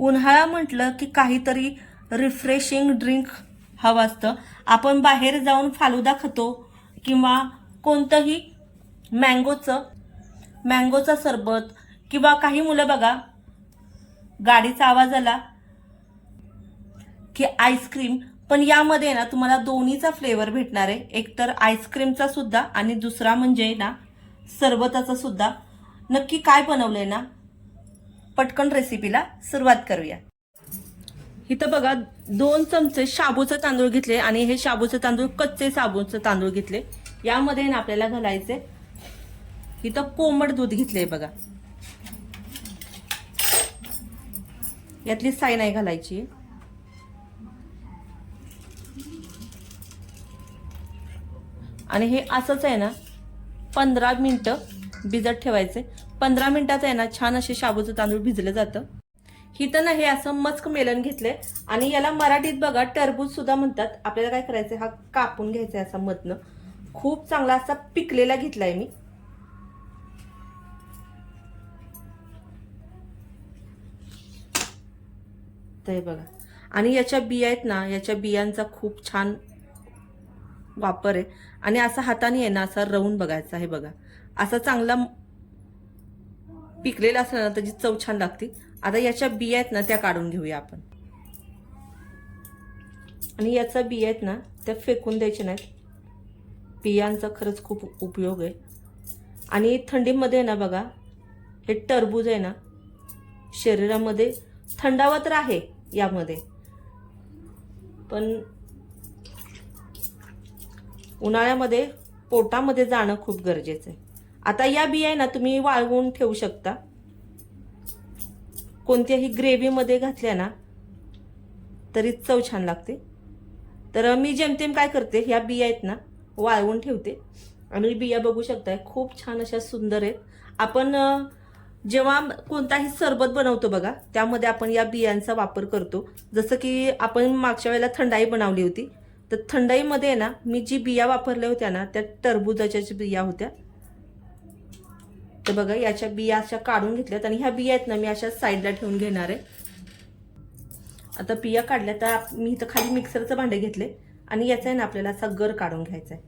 उन्हाळा म्हटलं की काहीतरी रिफ्रेशिंग ड्रिंक हवं असतं. आपण बाहेर जाऊन फालुदा खातो किंवा कोणतंही मँगोचं मँगोचा सरबत किंवा काही मुलं बघा गाडीचा आवाज आला की आईस्क्रीम पण यामध्ये ना तुम्हाला दोन्हीचा फ्लेवर भेटणार आहे. एक तर आईस्क्रीमचा सुद्धा आणि दुसरा म्हणजे ना सरबताचा सुद्धा. नक्की काय बनवलं आहे ना? पटकन रेसिपीला सुरुवात करूया. इथं बघा दोन चमचे शाबूचे तांदूळ घेतले आणि हे शाबूचे तांदूळ कच्चे शाबूचे तांदूळ घेतले. यामध्ये ना आपल्याला घालायचे इथं कोमट दूध घेतले बघा. यातली साई नाही घालायची. आणि हे असंच आहे ना पंधरा मिनटं भिजत ठेवायचे. पंधरा मिनिटाचं आहे ना छान असे शाबूचं तांदूळ भिजलं जातं. हिथं ना हे असं मस्क मेलन घेतलंय. आणि याला मराठीत बघा टरबूज सुद्धा म्हणतात. आपल्याला काय करायचं हा कापून घ्यायचा आहे असा मधनं. खूप चांगला असा पिकलेला घेतलाय मी. तर बघा. आणि याच्या बिया आहेत ना याच्या बियांचा खूप छान वापर आहे. आणि असा हाताने आहे ना असा रवून बघायचा हे बघा. असा चांगला पिकलेलं असलं ना त्याची चव छान लागते. आता याच्या बिया आहेत ना त्या काढून घेऊया आपण. आणि याचा बिया आहेत ना त्या फेकून द्यायच्या नाहीत. बियांचा खरंच खूप उपयोग आहे. आणि थंडीमध्ये ना बघा हे टरबूज आहे ना शरीरामध्ये थंडावा तर आहे यामध्ये. पण उन्हाळ्यामध्ये पोटामध्ये जाणं खूप गरजेचं आहे. आता या बिया आहे ना तुम्ही वाळवून ठेवू शकता. कोणत्याही ग्रेव्हीमध्ये घातल्या ना तरी चव छान लागते. तर मी जेमतेम काय करते ह्या बिया आहेत ना वाळवून ठेवते. आणि बिया बघू शकताय खूप छान अशा सुंदर आहेत. आपण जेव्हा कोणताही सरबत बनवतो बघा त्यामध्ये आपण या बियांचा वापर करतो. जसं की आपण मागच्या वेळेला थंडाई बनवली होती तर थंडाईमध्ये ना मी जी बिया वापरल्या होत्या ना त्या टरबुजाच्या बिया होत्या. तर बघा याच्या बिया अशा काढून घेतल्यात आणि ह्या बिया आहेत ना मी अशा साईडला ठेवून घेणार आहे. आता बिया काढल्या तर मी इथं खाली मिक्सरचं भांडे घेतले आणि याचा आहे ना आपल्याला असा गर काढून घ्यायचा आहे.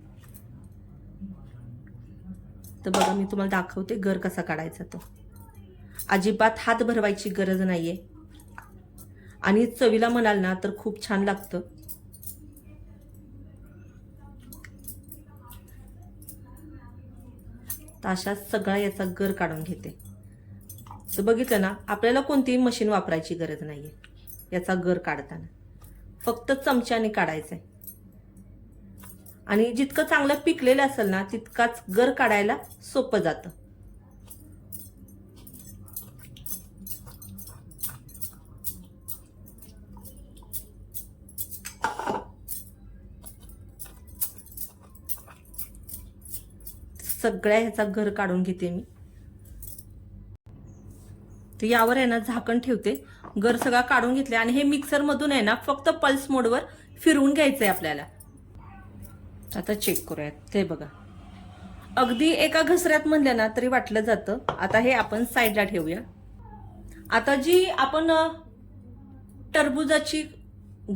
तर बघा मी तुम्हाला दाखवते गर कसा काढायचा तो. अजिबात हात भरवायची गरज नाहीये. आणि चवीला म्हणाल ना तर खूप छान लागतं. तर अशा सगळा याचा गर काढून घेते. तर बघितलं ना आपल्याला कोणतीही मशीन वापरायची गरज नाही आहे याचा गर काढताना. फक्त चमच्याने काढायचं आहे आणि जितकं चांगलं पिकलेलं असेल ना तितकाच गर काढायला सोपं जातं. सगळ्या ह्याचा घर काढून घेते मी. तर यावर आहे ना झाकण ठेवते. घर सगळा काढून घेतले आणि हे मिक्सर मधून आहे ना फक्त पल्स मोडवर फिरवून घ्यायचं आहे आपल्याला. आता चेक करूयात. ते बघा. अगदी एका घसऱ्यात म्हणलं ना तरी वाटलं जातं. आता हे आपण साईडला ठेवूया. आता जी आपण टरबुजाची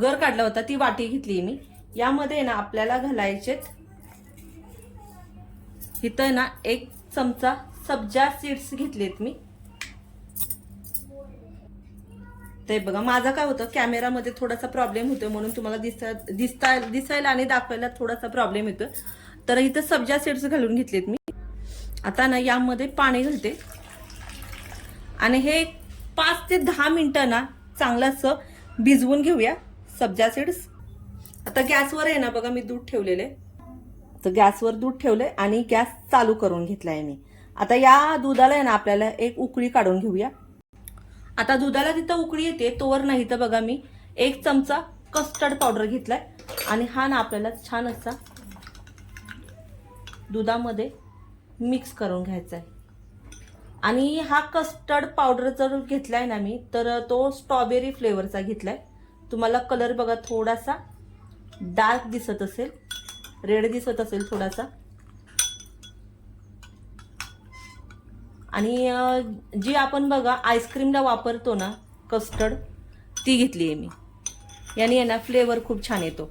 गर काढला होता ती वाटी घेतली मी. यामध्ये ना आपल्याला घालायचेत इथं ना एक चमचा सब्जा सीड्स घेतलेत मी. ते बघा माझा काय होतं कॅमेरामध्ये थोडासा प्रॉब्लेम होतो म्हणून तुम्हाला दिसता दिसता दिसायला आणि दाखवायला थोडासा प्रॉब्लेम येतो तर इथं सब्जा सीड्स घालून घेतलेत मी. आता ना यामध्ये पाणी घालते. आणि हे पाच ते दहा मिनटं ना चांगलं असं भिजवून घेऊया सब्जा सीड्स. आता गॅसवर आहे ना बघा मी दूध ठेवलेले तर गॅसवर दूध ठेवलंय आणि गॅस चालू करून घेतलाय मी. आता या दुधाला आहे ना आपल्याला एक उकळी काढून घेऊया. आता दुधाला तिथं उकळी येते तोवर नाही तर बघा मी एक चमचा कस्टर्ड पावडर घेतलाय. आणि हा ना आपल्याला छान असा दुधामध्ये मिक्स करून घ्यायचा आहे आणि हा कस्टर्ड पावडर जर घेतलाय ना मी तर तो स्ट्रॉबेरी फ्लेवरचा घेतलाय. तुम्हाला कलर बघा थोडासा डार्क दिसत असेल. रेड दिसत असेल थोडासा. आणि जी आपण बघा आईस्क्रीमला वापरतो ना कस्टर्ड ती घेतली आहे मी. याने आहे ना फ्लेवर खूप छान येतो.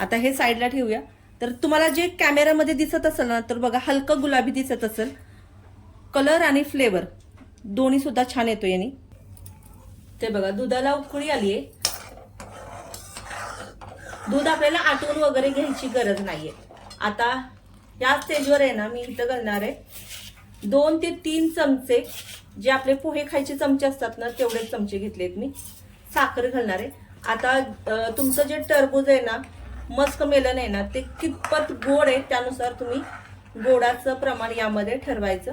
आता हे साईडला ठेवूया. तर तुम्हाला जे कॅमेरामध्ये दिसत असेल ना तर बघा हलकं गुलाबी दिसत असेल. कलर आणि फ्लेवर दोन्ही सुद्धा छान येतो याने. ते बघा दुधाला उकळी आली आहे दूध आपल्याला आटवून वगैरे घ्यायची गरज नाहीये. आता या स्टेजवर आहे ना मी इथं घालणार आहे. दोन ते तीन चमचे जे आपले पोहे खायचे चमचे असतात ना तेवढेच चमचे घेतलेत मी. साखर घालणार आहे. आता तुमचं जे टरबूज आहे ना मस्क मेलन आहे ना ते कितपत गोड आहे त्यानुसार तुम्ही गोडाचं प्रमाण यामध्ये ठरवायचं.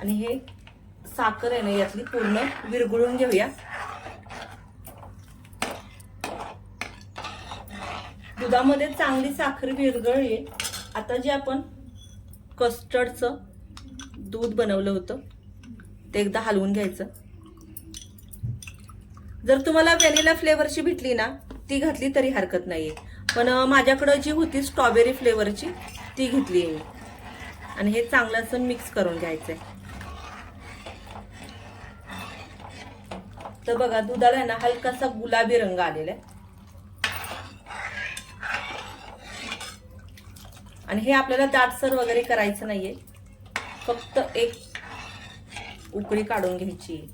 आणि हे साखर आहे ना यातली पूर्ण विरघळून घेऊया. दुधामध्ये चांगली साखर विरघळली. आता जे आपण कस्टर्डचं दूध बनवलं होतं ते एकदा हलवून घ्यायचं. जर तुम्हाला व्हॅनिला फ्लेवरची भेटली ना ती घातली तरी हरकत नाही पण माझ्याकडं जी होती स्ट्रॉबेरी फ्लेवरची ती घेतली आहे मी. आणि हे चांगलं असं मिक्स करून घ्यायचं आहे तर बघा दुधाला आहे ना हलकासा गुलाबी रंग आलेला आहे आणि हे आपल्याला दाटसर वगैरे करायचं नाहीये. फक्त एक उकळी काढून घ्यायची.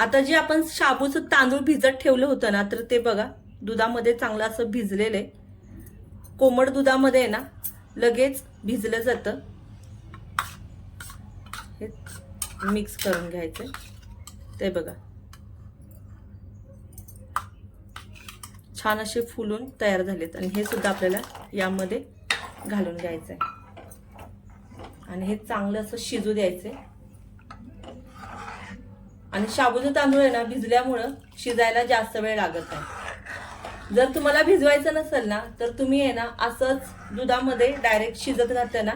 आता जे आपण शाबूचं तांदूळ भिजत ठेवलं होतं ना तर ते बघा दुधामध्ये चांगलं असं भिजलेलं आहे. कोमट दुधामध्ये आहे ना लगेच भिजलं जातं. हे मिक्स करून घ्यायचं ते बघा. छान असे फुलून तयार झालेत. आणि हे सुद्धा आपल्याला यामध्ये घालून घ्यायचं आहे आणि हे चांगलं असं शिजू द्यायचंय. आणि शाबूचं तांदूळ आहे ना भिजल्यामुळं शिजायला जास्त वेळ लागत नाही. जर तुम्हाला भिजवायचं नसेल ना तर तुम्ही आहे ना असंच दुधामध्ये डायरेक्ट शिजत घातलं ना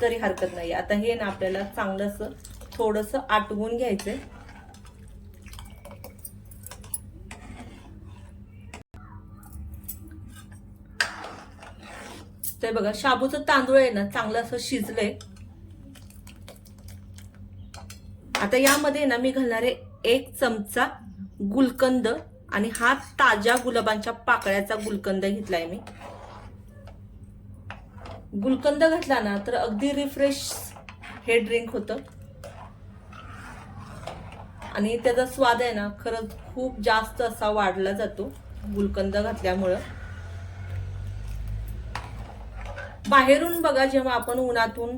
तरी हरकत नाही. आता हे ना आपल्याला चांगलं असं थोडंसं आटवून घ्यायचं आहे ते बघा. शाबूचं तांदूळ आहे ना चांगलं असं शिजलंय. आता यामध्ये ना मी घालणारे एक चमचा गुलकंद आणि हा ताज्या गुलाबांच्या पाकळ्याचा गुलकंद घेतलाय मी. गुलकंद घातला ना तर अगदी रिफ्रेश हे ड्रिंक होतं. आणि त्याचा स्वाद आहे ना खरंच खूप जास्त असा वाढला जातो गुलकंद घातल्यामुळं. बाहेरून बघा जेव्हा आपण उन्हातून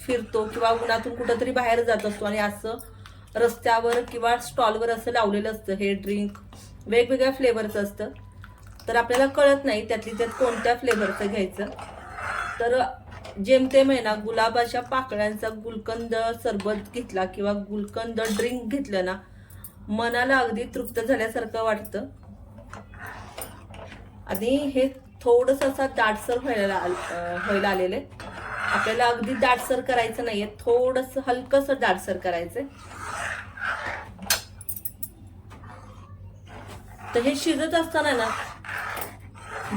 फिरतो किंवा उन्हातून कुठंतरी बाहेर जात असतो आणि असं रस्त्यावर किंवा स्टॉलवर असं लावलेलं असतं हे ड्रिंक वेगवेगळ्या फ्लेवरचं असतं. तर आपल्याला कळत नाही त्यातली त्यात कोणत्या फ्लेवरचं घ्यायचं. तर जेमतेम आहे ना गुलाबाच्या पाकळ्यांचा गुलकंद सरबत घेतला किंवा गुलकंद ड्रिंक घेतलं ना मनाला अगदी तृप्त झाल्यासारखं वाटतं. आणि हे थोडस असा दाटसर व्हायला व्हायला आलेलं आहे. आपल्याला अगदी दाटसर करायचं नाहीये. थोडस हलकस दाटसर करायचंय. तर हे शिजत असताना ना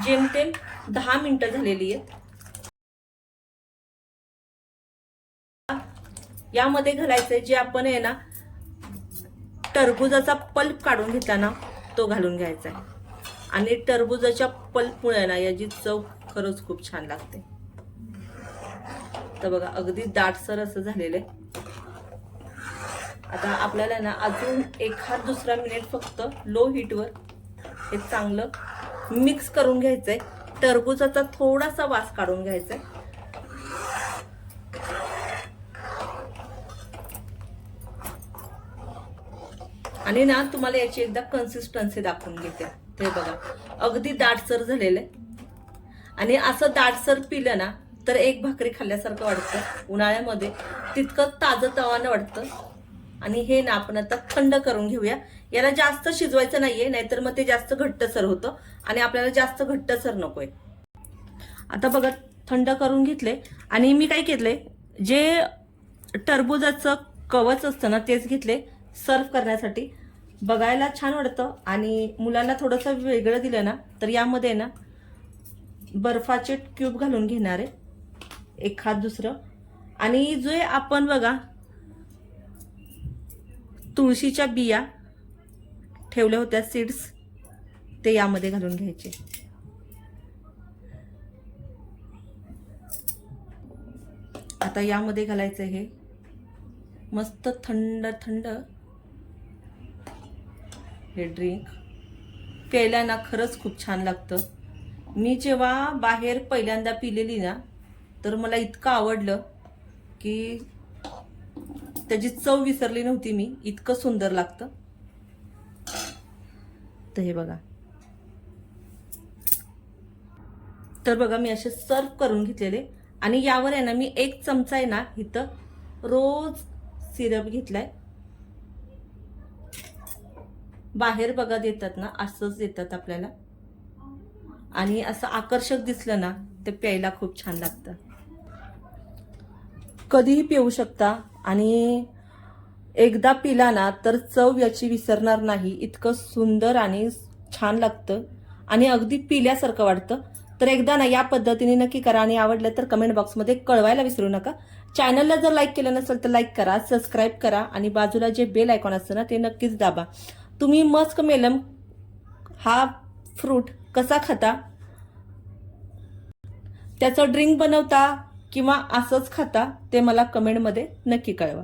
जेमतेम दहा मिनिटं झालेली आहेत. यामध्ये घालायचंय जे आपण आहे ना टरबुजाचा पल्प काढून घेतला ना तो घालून घ्यायचा आहे आणि टरबुजाच्या पल्पमुळे ना याची चव खरंच खूप छान लागते. तर बघा अगदी दाटसर असं झालेलं आहे. आता आपल्याला ना अजून एखाद दुसरा मिनिट फक्त लो हीटवर हे चांगलं मिक्स करून घ्यायचंय. टरबुजाचा थोडासा वास काढून घ्यायचा आहे आणि ना तुम्हाला याची एकदा कन्सिस्टन्सी दाखवून घेते. ते बघा. अगदी दाटसर झालेलं. आहे आणि असं दाटसर पिलं ना तर एक भाकरी खाल्ल्यासारखं वाटतं. उन्हाळ्यामध्ये तितकं ताजं तवानं वाटतं. आणि हे ना आपण आता थंड करून घेऊया. याला जास्त शिजवायचं नाहीये नाहीतर मग ते जास्त घट्टसर होतं. आणि आपल्याला जास्त घट्टसर नकोय. आता बघा थंड करून घेतले. आणि मी काय घेतले? जे टरबुजाचं कवच असतं ना तेच घेतले. सर्व करण्यासाठी बघायला छान वाटतं आणि मुलांना थोडंसं वेगळं दिलं ना तर यामध्ये ना बर्फाचे क्यूब घालून घेणार आहे एखाद दुसरं. आणि जे आपण बघा तुळशीच्या बिया ठेवल्या होत्या सीड्स ते यामध्ये घालून घ्यायचे. आता यामध्ये घालायचं हे मस्त थंड थंड हे ड्रिंक प्यायला ना खरंच खूप छान लागतं. मी जेव्हा बाहेर पहिल्यांदा पिलेली ना तर मला इतकं आवडलं की त्याची चव विसरली नव्हती मी. इतकं सुंदर लागतं. तर हे बघा. तर बघा मी असे सर्व करून घेतलेले. आणि यावर आहे ना मी एक चमचा आहे ना इथं रोज सिरप घेतलाय. बाहेर बघा देतात ना असंच देतात आपल्याला. आणि असं आकर्षक दिसलं ना ते प्यायला खूप छान लागतं. कधीही पिऊ शकता आणि एकदा पिला ना तर चव याची विसरणार नाही. इतकं सुंदर आणि छान लागतं. आणि अगदी पिल्यासारखं वाटतं. तर एकदा ना या पद्धतीने नक्की करा आणि आवडलं तर कमेंट बॉक्समध्ये कळवायला विसरू नका. चॅनलला जर लाईक केलं नसेल तर लाईक करा सबस्क्राईब करा आणि बाजूला जे बेल आयकॉन असतं ना ते नक्कीच दाबा. तुम्ही मस्क मेलम हा फ्रूट कसा खाता? त्याचं ड्रिंक बनवता किंवा असंच खाता ते मला कमेंटमध्ये नक्की कळवा.